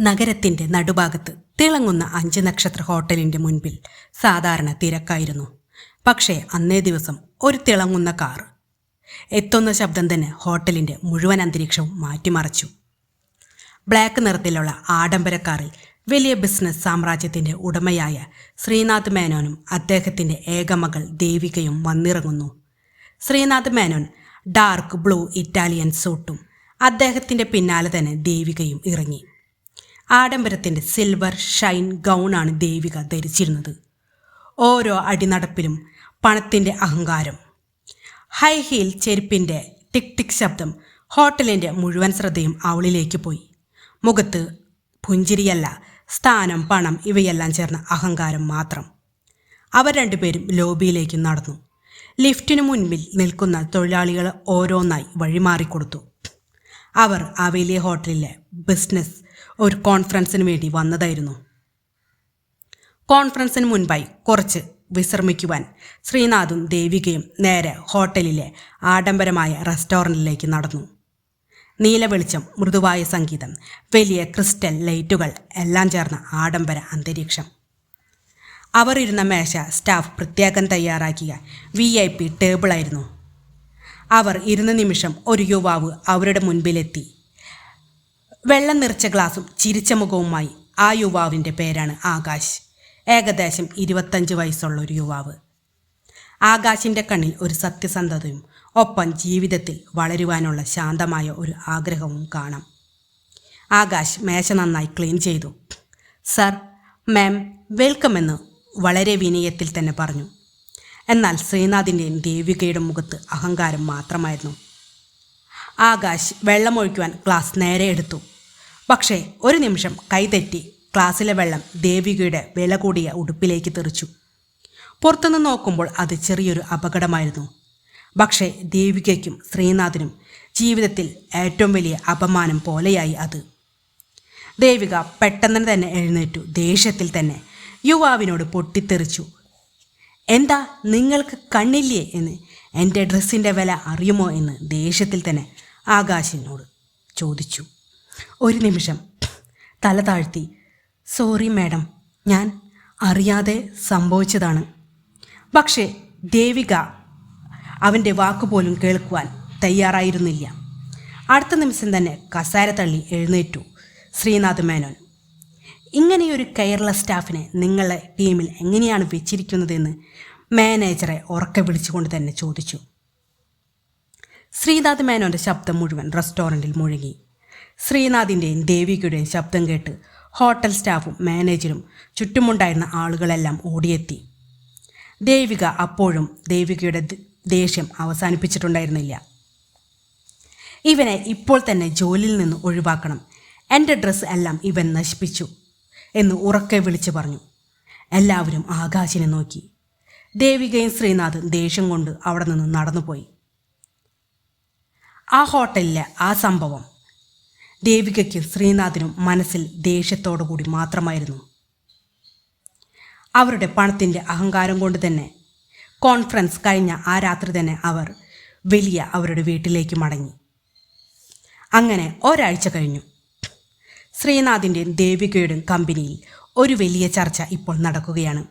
നഗരത്തിന്റെ നടുഭാഗത്ത് തിളങ്ങുന്ന അഞ്ച് നക്ഷത്ര ഹോട്ടലിന്റെ മുൻപിൽ സാധാരണ തിരക്കായിരുന്നു. പക്ഷേ അന്നേ ദിവസം ഒരു തിളങ്ങുന്ന കാർ എത്തുന്ന ശബ്ദം തന്നെ ഹോട്ടലിന്റെ മുഴുവൻ അന്തരീക്ഷവും മാറ്റിമറിച്ചു. ബ്ലാക്ക് നിറത്തിലുള്ള ആഡംബര കാറിൽ വലിയ ബിസിനസ് സാമ്രാജ്യത്തിന്റെ ഉടമയായ ശ്രീനാഥ് മേനോനും അദ്ദേഹത്തിന്റെ ഏകമകൾ ദേവികയും വന്നിറങ്ങുന്നു. Sreenath Menon dark blue Italian സൂട്ടും അദ്ദേഹത്തിന്റെ പിന്നാലെ തന്നെ ദേവികയും ഇറങ്ങി. ആഡംബരത്തിന്റെ സിൽവർ ഷൈൻ ഗൗണാണ് ദേവിക ധരിച്ചിരുന്നത്. ഓരോ അടിനടപ്പിലും പണത്തിന്റെ അഹങ്കാരം. ഹൈ ഹീൽ ചെരുപ്പിന്റെ ടിക് ടിക് ശബ്ദം ഹോട്ടലിന്റെ മുഴുവൻ ശ്രദ്ധയും അവളിലേക്ക് പോയി. മുഖത്ത് പുഞ്ചിരിയല്ല സ്ഥാനം പണം ഇവയെല്ലാം ചേർന്ന അഹങ്കാരം മാത്രം. അവർ രണ്ടുപേരും ലോബിയിലേക്ക് നടന്നു. ലിഫ്റ്റിനു മുൻപിൽ നിൽക്കുന്ന തൊഴിലാളികൾ ഓരോന്നായി വഴിമാറിക്കൊടുത്തു. അവർ ആ വലിയ ഹോട്ടലിലെ ബിസിനസ് ഒരു കോൺഫറൻസിന് വേണ്ടി വന്നതായിരുന്നു. കോൺഫറൻസിന് മുൻപായി കുറച്ച് വിശ്രമിക്കുവാൻ ശ്രീനാഥും ദേവികയും നേരെ ഹോട്ടലിലെ ആഡംബരമായ റെസ്റ്റോറന്റിലേക്ക് നടന്നു. നീല വെളിച്ചം മൃദുവായ സംഗീതം വലിയ ക്രിസ്റ്റൽ ലൈറ്റുകൾ എല്ലാം ചേർന്ന ആഡംബര അന്തരീക്ഷം. അവർ ഇരുന്ന മേശ സ്റ്റാഫ് പ്രത്യേകം തയ്യാറാക്കിയ വി ഐ പി ടേബിളായിരുന്നു അവർ ഇരുന്ന നിമിഷം ഒരു യുവാവ് അവരുടെ മുൻപിലെത്തി. വെള്ളം നിറച്ച ഗ്ലാസും ചിരിച്ച മുഖവുമായി ആ യുവാവിന്റെ പേരാണ് ആകാശ്. ഏകദേശം ഇരുപത്തഞ്ച് വയസ്സുള്ള ഒരു യുവാവ്. ആകാശിന്റെ കണ്ണിൽ ഒരു സത്യസന്ധതയും ഒപ്പം ജീവിതത്തിൽ വളരുവാനുള്ള ശാന്തമായ ഒരു ആഗ്രഹവും കാണാം. ആകാശ് മേശ നന്നായി ക്ലീൻ ചെയ്തു. സർ മാം വെൽക്കം എന്ന് വളരെ വിനയത്തിൽ തന്നെ പറഞ്ഞു. എന്നാൽ ശ്രീനാഥിന്റെയും ദേവികയുടെ മുഖത്ത് അഹങ്കാരം മാത്രമായിരുന്നു. ആകാശ് വെള്ളമൊഴിക്കുവാൻ ക്ലാസ് നേരെ എടുത്തു. പക്ഷേ ഒരു നിമിഷം കൈതെറ്റി ഗ്ലാസ്സിലെ വെള്ളം ദേവികയുടെ വില കൂടിയ ഉടുപ്പിലേക്ക് തെറിച്ചു. പുറത്തുനിന്ന് നോക്കുമ്പോൾ അത് ചെറിയൊരു അപകടമായിരുന്നു. പക്ഷേ ദേവികയ്ക്കും ശ്രീനാഥിനും ജീവിതത്തിൽ ഏറ്റവും വലിയ അപമാനം പോലെയായി അത്. ദേവിക പെട്ടെന്ന് തന്നെ എഴുന്നേറ്റു. ദേഷ്യത്തിൽ തന്നെ യുവാവിനോട് പൊട്ടിത്തെറിച്ചു. എന്താ നിങ്ങൾക്ക് കണ്ണില്ലേ എന്ന്? എന്റെ ഡ്രസ്സിന്റെ വില അറിയുമോ എന്ന് ദേഷ്യത്തിൽ തന്നെ ആകാശിനോട് ചോദിച്ചു. ഒരു നിമിഷം തല താഴ്ത്തി സോറി മാഡം ഞാൻ അറിയാതെ സംഭവിച്ചതാണ്. പക്ഷേ ദേവിക അവന്റെ വാക്കുപോലും കേൾക്കുവാൻ തയ്യാറായിരുന്നില്ല. അടുത്ത നിമിഷം തന്നെ കസാര തള്ളി എഴുന്നേറ്റു ശ്രീനാഥ് മേനോൻ. ഇങ്ങനെയൊരു കെയർലെസ് സ്റ്റാഫിനെ നിങ്ങളെ ടീമിൽ എങ്ങനെയാണ് വെച്ചിരിക്കുന്നതെന്ന് മാനേജറെ ഉറക്കെ വിളിച്ചുകൊണ്ട് തന്നെ ചോദിച്ചു. ശ്രീനാഥ് മേനോന്റെ ശബ്ദം മുഴുവൻ റെസ്റ്റോറന്റിൽ മുഴുകി. ശ്രീനാഥിന്റെയും ദേവികയുടെയും ശബ്ദം കേട്ട് ഹോട്ടൽ സ്റ്റാഫും മാനേജരും ചുറ്റുമുണ്ടായിരുന്ന ആളുകളെല്ലാം ഓടിയെത്തി. ദേവിക അപ്പോഴും ദേവികയുടെ ദേഷ്യം അവസാനിപ്പിച്ചിട്ടുണ്ടായിരുന്നില്ല. ഇവനെ ഇപ്പോൾ തന്നെ ജോലിയിൽ നിന്ന് ഒഴിവാക്കണം. എന്റെ ഡ്രസ്സ് എല്ലാം ഇവൻ നശിപ്പിച്ചു. എന്ന് ഉറക്കെ വിളിച്ചു പറഞ്ഞു. എല്ലാവരും ആകാശിനെ നോക്കി. ദേവികയും ശ്രീനാഥും ദേഷ്യം കൊണ്ട് അവിടെ നിന്ന് നടന്നുപോയി. ആ ഹോട്ടലിലെ ആ സംഭവം ദേവികയ്ക്കും ശ്രീനാഥിനും മനസ്സിൽ ദേഷ്യത്തോടു കൂടി മാത്രമായിരുന്നു. അവരുടെ പണത്തിന്റെ അഹങ്കാരം കൊണ്ട് തന്നെ കോൺഫറൻസ് കഴിഞ്ഞ ആ രാത്രി തന്നെ അവർ വലിയ അവരുടെ വീട്ടിലേക്ക് മടങ്ങി. അങ്ങനെ ഒരാഴ്ച കഴിഞ്ഞു. ശ്രീനാഥിന്റെയും ദേവികയുടെയും കമ്പനിയിൽ ഒരു വലിയ ചർച്ച ഇപ്പോൾ നടക്കുകയാണ്.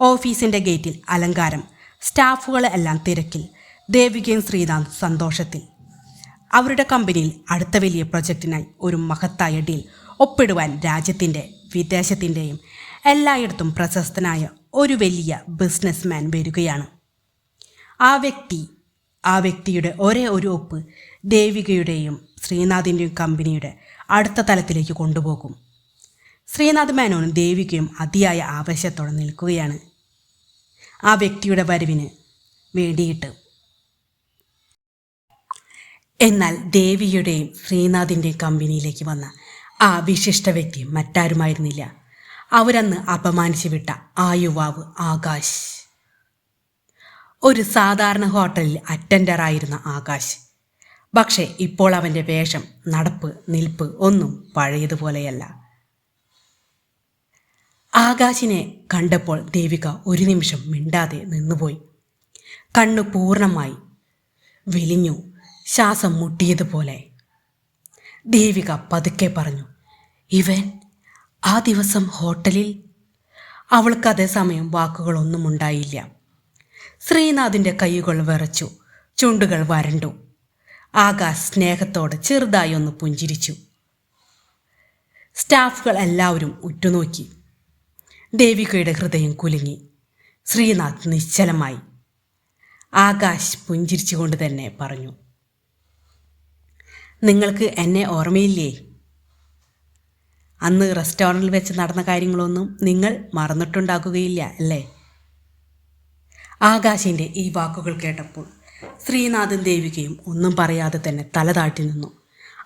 ഓഫീസിന്റെ ഗേറ്റിൽ അലങ്കാരം സ്റ്റാഫുകളെ എല്ലാം തിരക്കിൽ ദേവികയും ശ്രീനാഥ് സന്തോഷത്തിൽ. അവരുടെ കമ്പനിയിൽ അടുത്ത വലിയ പ്രൊജക്റ്റിനായി ഒരു മഹത്തായ ഡീൽ ഒപ്പിടുവാൻ രാജ്യത്തിന്റെ വിദേശത്തിന്റെയും എല്ലായിടത്തും പ്രശസ്തനായ ഒരു വലിയ ബിസിനസ്മാൻ വരികയാണ്. ആ വ്യക്തി ആ വ്യക്തിയുടെ ഒരേ ഒരു ഒപ്പ് ദേവികയുടെയും ശ്രീനാഥിന്റെയും കമ്പനിയുടെ അടുത്ത തലത്തിലേക്ക് കൊണ്ടുപോകും. ശ്രീനാഥ് മേനോനും ദേവികയും അതിയായ ആവേശത്തോടെ നിൽക്കുകയാണ്. ആ വ്യക്തിയുടെ വരവിന് വേണ്ടിയിട്ട്. എന്നാൽ ദേവിയുടെയും ശ്രീനാഥിന്റെയും കമ്പനിയിലേക്ക് വന്ന ആ വിശിഷ്ട വ്യക്തി മറ്റാരുമായിരുന്നില്ല. അവരന്ന് അപമാനിച്ചു വിട്ട ആ യുവാവ് ആകാശ്. ഒരു സാധാരണ ഹോട്ടലിൽ അറ്റൻഡറായിരുന്ന ആകാശ്. പക്ഷേ ഇപ്പോൾ അവന്റെ വേഷം നടപ്പ് നിൽപ്പ് ഒന്നും പഴയതുപോലെയല്ല. ആകാശിനെ കണ്ടപ്പോൾ ദേവിക ഒരു നിമിഷം മിണ്ടാതെ നിന്നുപോയി. കണ്ണു പൂർണമായി വെലിഞ്ഞു ശ്വാസം മുട്ടിയതുപോലെ. ദേവിക പതുക്കെ പറഞ്ഞു ഇവൻ ആ ദിവസം ഹോട്ടലിൽ? അവൾക്ക് അതേസമയം വാക്കുകളൊന്നും ഉണ്ടായില്ല. ശ്രീനാഥിന്റെ കൈകൾ വിറച്ചു ചുണ്ടുകൾ വരണ്ടു. ആകാശ് സ്നേഹത്തോടെ ചെറുതായി ഒന്ന് പുഞ്ചിരിച്ചു. സ്റ്റാഫുകൾ എല്ലാവരും ഉറ്റുനോക്കി. ദേവികയുടെ ഹൃദയം കുലുങ്ങി. ശ്രീനാഥ് നിശ്ചലമായി. ആകാശ് പുഞ്ചിരിച്ചുകൊണ്ട് തന്നെ പറഞ്ഞു. നിങ്ങൾക്ക് എന്നെ ഓർമ്മയില്ലേ? അന്ന് റെസ്റ്റോറന്റിൽ വെച്ച് നടന്ന കാര്യങ്ങളൊന്നും നിങ്ങൾ മറന്നിട്ടുണ്ടാകുകയില്ല അല്ലേ? ആകാശിന്റെ ഈ വാക്കുകൾ കേട്ടപ്പോൾ ശ്രീനാഥൻ ദേവികയും ഒന്നും പറയാതെ തന്നെ തല താഴ്ത്തി നിന്നു.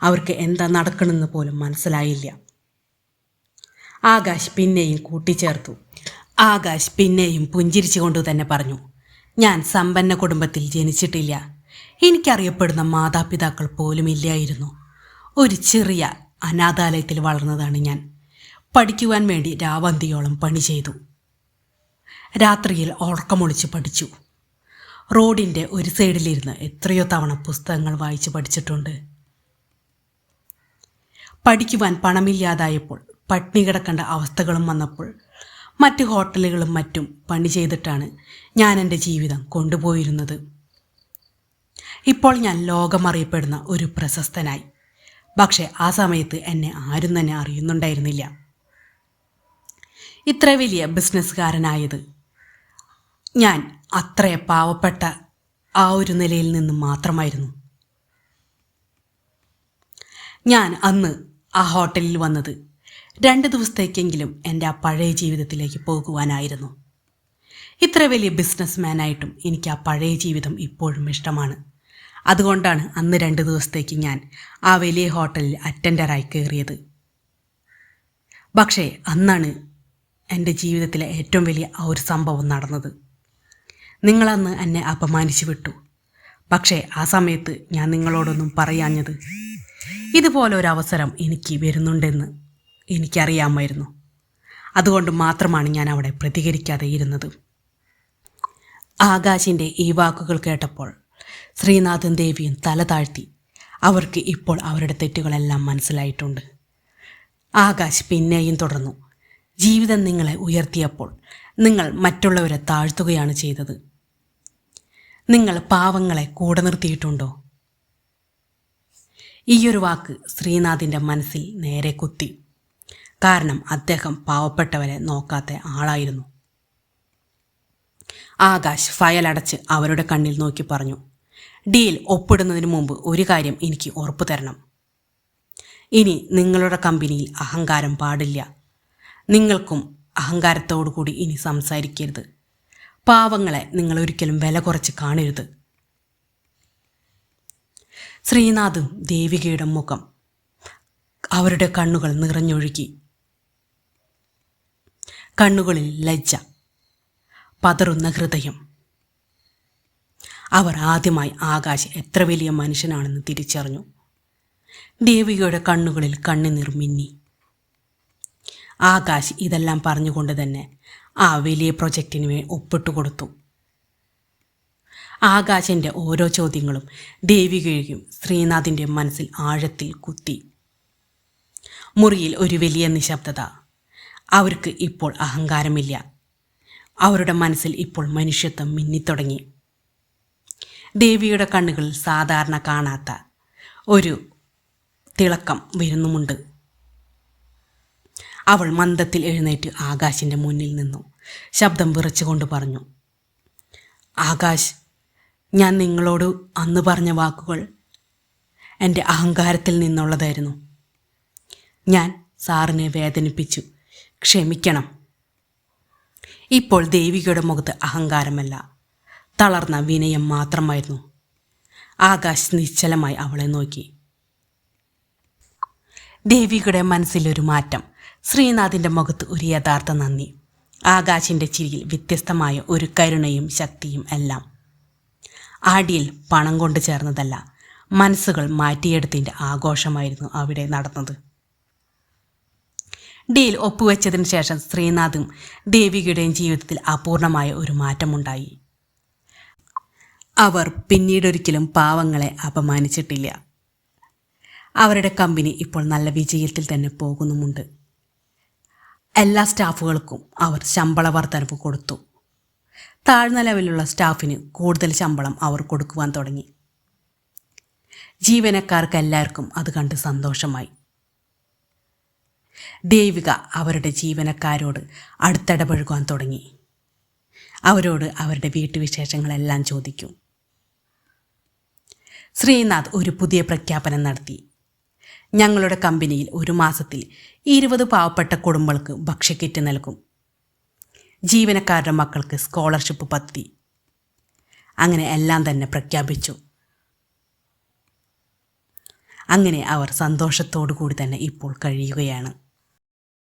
അവർക്ക് എന്താ നടക്കണമെന്ന് പോലും മനസ്സിലായില്ല. ആകാശ് പിന്നെയും കൂട്ടിച്ചേർത്തു. ആകാശ് പിന്നെയും പുഞ്ചിരിച്ചുകൊണ്ട് തന്നെ പറഞ്ഞു ഞാൻ സമ്പന്ന കുടുംബത്തിൽ ജനിച്ചിട്ടില്ല. എനിക്കറിയപ്പെടുന്ന മാതാപിതാക്കൾ പോലും ഇല്ലായിരുന്നു. ഒരു ചെറിയ അനാഥാലയത്തിൽ വളർന്നതാണ് ഞാൻ. പഠിക്കുവാൻ വേണ്ടി രാവന്തിയോളം പണി ചെയ്തു. രാത്രിയിൽ ഉറക്കമൊളിച്ച് പഠിച്ചു. റോഡിന്റെ ഒരു സൈഡിലിരുന്ന് എത്രയോ തവണ പുസ്തകങ്ങൾ വായിച്ച് പഠിച്ചിട്ടുണ്ട്. പഠിക്കുവാൻ പണമില്ലാതായപ്പോൾ പട്ടിണി കിടക്കേണ്ട അവസ്ഥകളും വന്നപ്പോൾ മറ്റ് ഹോട്ടലുകളും മറ്റും പണി ചെയ്തിട്ടാണ് ഞാൻ എന്റെ ജീവിതം കൊണ്ടുപോയിരുന്നത്. ഇപ്പോൾ ഞാൻ ലോകമറിയപ്പെടുന്ന ഒരു പ്രശസ്തനായി. പക്ഷേ ആ സമയത്ത് എന്നെ ആരും തന്നെ അറിയുന്നുണ്ടായിരുന്നില്ല. ഇത്ര വലിയ ബിസിനസ്സുകാരനായത് ഞാൻ അത്ര പാവപ്പെട്ട ആ ഒരു നിലയിൽ നിന്ന് മാത്രമായിരുന്നു. ഞാൻ അന്ന് ആ ഹോട്ടലിൽ വന്നത് രണ്ട് ദിവസത്തേക്കെങ്കിലും എന്റെ ആ പഴയ ജീവിതത്തിലേക്ക് പോകുവാനായിരുന്നു. ഇത്ര വലിയ ബിസിനസ്മാനായിട്ടും എനിക്ക് ആ പഴയ ജീവിതം ഇപ്പോഴും ഇഷ്ടമാണ്. അതുകൊണ്ടാണ് അന്ന് രണ്ട് ദിവസത്തേക്ക് ഞാൻ ആ വലിയ ഹോട്ടലിൽ അറ്റൻഡറായി കയറിയത്. പക്ഷേ അന്നാണ് എന്റെ ജീവിതത്തിലെ ഏറ്റവും വലിയ ആ ഒരു സംഭവം നടന്നത്. നിങ്ങളന്ന് എന്നെ അപമാനിച്ചു വിട്ടു. പക്ഷേ ആ സമയത്ത് ഞാൻ നിങ്ങളോടൊന്നും പറയാഞ്ഞത് ഇതുപോലൊരവസരം എനിക്ക് വരുന്നുണ്ടെന്ന് എനിക്കറിയാമായിരുന്നു. അതുകൊണ്ട് മാത്രമാണ് ഞാൻ അവിടെ പ്രതികരിക്കാതെ ഇരുന്നത്. ആകാശിന്റെ ഈ വാക്കുകൾ കേട്ടപ്പോൾ ശ്രീനാഥൻ ദേവിയും തല താഴ്ത്തി അവർക്ക് ഇപ്പോൾ അവരുടെ തെറ്റുകളെല്ലാം മനസ്സിലായിട്ടുണ്ട്. ആകാശ് പിന്നെയും തുടർന്നു. ജീവിതം നിങ്ങളെ ഉയർത്തിയപ്പോൾ നിങ്ങൾ മറ്റുള്ളവരെ താഴ്ത്തുകയാണ് ചെയ്തത്. നിങ്ങൾ പാവങ്ങളെ കൂടെ നിർത്തിയിട്ടുണ്ടോ? ഈയൊരു വാക്ക് ശ്രീനാഥിന്റെ മനസ്സിൽ നേരെ കുത്തി. കാരണം അദ്ദേഹം പാവപ്പെട്ടവരെ നോക്കാത്ത ആളായിരുന്നു. ആകാശ് ഫയലടച്ച് അവരുടെ കണ്ണിൽ നോക്കി പറഞ്ഞു ഡീൽ ഒപ്പിടുന്നതിന് മുമ്പ് ഒരു കാര്യം എനിക്ക് ഉറപ്പു തരണം. ഇനി നിങ്ങളുടെ കമ്പനിയിൽ അഹങ്കാരം പാടില്ല. നിങ്ങൾക്കും അഹങ്കാരത്തോടു കൂടി ഇനി സംസാരിക്കരുത്. പാവങ്ങളെ നിങ്ങൾ ഒരിക്കലും വില കുറച്ച് കാണരുത്. ശ്രീനാഥും ദേവികയുടെ മുഖം അവരുടെ കണ്ണുകൾ നിറഞ്ഞൊഴുകി. കണ്ണുകളിൽ ലജ്ജ പതറുന്ന ഹൃദയം. അവർ ആദ്യമായി ആകാശ് എത്ര വലിയ മനുഷ്യനാണെന്ന് തിരിച്ചറിഞ്ഞു. ദേവികയുടെ കണ്ണുകളിൽ കണ്ണുനീർ മിന്നി. ആകാശ് ഇതെല്ലാം പറഞ്ഞുകൊണ്ട് തന്നെ ആ വലിയ പ്രൊജക്റ്റിന് ഒപ്പിട്ടു കൊടുത്തു. ആകാശിന്റെ ഓരോ ചോദ്യങ്ങളും ദേവികയും ശ്രീനാഥിന്റെ മനസ്സിൽ ആഴത്തിൽ കുത്തി. മുറിയിൽ ഒരു വലിയ നിശബ്ദത. അവർക്ക് ഇപ്പോൾ അഹങ്കാരമില്ല. അവരുടെ മനസ്സിൽ ഇപ്പോൾ മനുഷ്യത്വം മിന്നിത്തുടങ്ങി. ദേവിയുടെ കണ്ണുകളിൽ സാധാരണ കാണാത്ത ഒരു തിളക്കം വരുന്നുമുണ്ട്. അവൾ മന്ദത്തിൽ എഴുന്നേറ്റ് ആകാശിന്റെ മുന്നിൽ നിന്നു. ശബ്ദം വിറച്ചുകൊണ്ട് പറഞ്ഞു ആകാശ് ഞാൻ നിങ്ങളോട് അന്ന് പറഞ്ഞ വാക്കുകൾ എന്റെ അഹങ്കാരത്തിൽ നിന്നുള്ളതായിരുന്നു. ഞാൻ സാറിനെ വേദനിപ്പിച്ചു. ക്ഷമിക്കണം. ഇപ്പോൾ ദേവികയുടെ മുഖത്ത് അഹങ്കാരമല്ല തളർന്ന വിനയം മാത്രമായിരുന്നു. ആകാശ് നിശ്ചലമായി അവളെ നോക്കി. ദേവികയുടെ മനസ്സിലൊരു മാറ്റം. ശ്രീനാഥിന്റെ മുഖത്ത് ഒരു യഥാർത്ഥ നന്ദി. ആകാശിന്റെ ചിരിയിൽ വ്യത്യസ്തമായ ഒരു കരുണയും ശക്തിയും എല്ലാം. ആടിയിൽ പണം കൊണ്ട് ചേർന്നതല്ല മനസ്സുകൾ മാറ്റിയെടുത്തതിന്റെ ആഘോഷമായിരുന്നു അവിടെ നടന്നത്. ഡീൽ ഒപ്പുവെച്ചതിന് ശേഷം ശ്രീനാഥും ദേവികയുടെയും ജീവിതത്തിൽ അപൂർണമായ ഒരു മാറ്റമുണ്ടായി. അവർ പിന്നീടൊരിക്കലും പാവങ്ങളെ അപമാനിച്ചിട്ടില്ല. അവരുടെ കമ്പനി ഇപ്പോൾ നല്ല വിജയത്തിൽ തന്നെ പോകുന്നുമുണ്ട്. എല്ലാ സ്റ്റാഫുകൾക്കും അവർ ശമ്പള വർധനവ് കൊടുത്തു. താഴ്ന്ന ലെവലിലുള്ള സ്റ്റാഫിന് കൂടുതൽ ശമ്പളം അവർ കൊടുക്കുവാൻ തുടങ്ങി. ജീവനക്കാർക്ക് എല്ലാവർക്കും അത് കണ്ട് സന്തോഷമായി. ദേവിക അവരുടെ ജീവനക്കാരോട് അടുത്തിടപഴകുവാൻ തുടങ്ങി. അവരോട് അവരുടെ വീട്ടുവിശേഷങ്ങളെല്ലാം ചോദിക്കും. ശ്രീനാഥ് ഒരു പുതിയ പ്രഖ്യാപനം നടത്തി. ഞങ്ങളുടെ കമ്പനിയിൽ ഒരു മാസത്തിൽ ഇരുപത് പാവപ്പെട്ട കുടുംബങ്ങൾക്ക് ഭക്ഷ്യക്കിറ്റ് നൽകും. ജീവനക്കാരുടെ മക്കൾക്ക് സ്കോളർഷിപ്പ് പദ്ധതി. അങ്ങനെ എല്ലാം തന്നെ പ്രഖ്യാപിച്ചു. അങ്ങനെ അവർ സന്തോഷത്തോടു കൂടി തന്നെ ഇപ്പോൾ കഴിയുകയാണ്.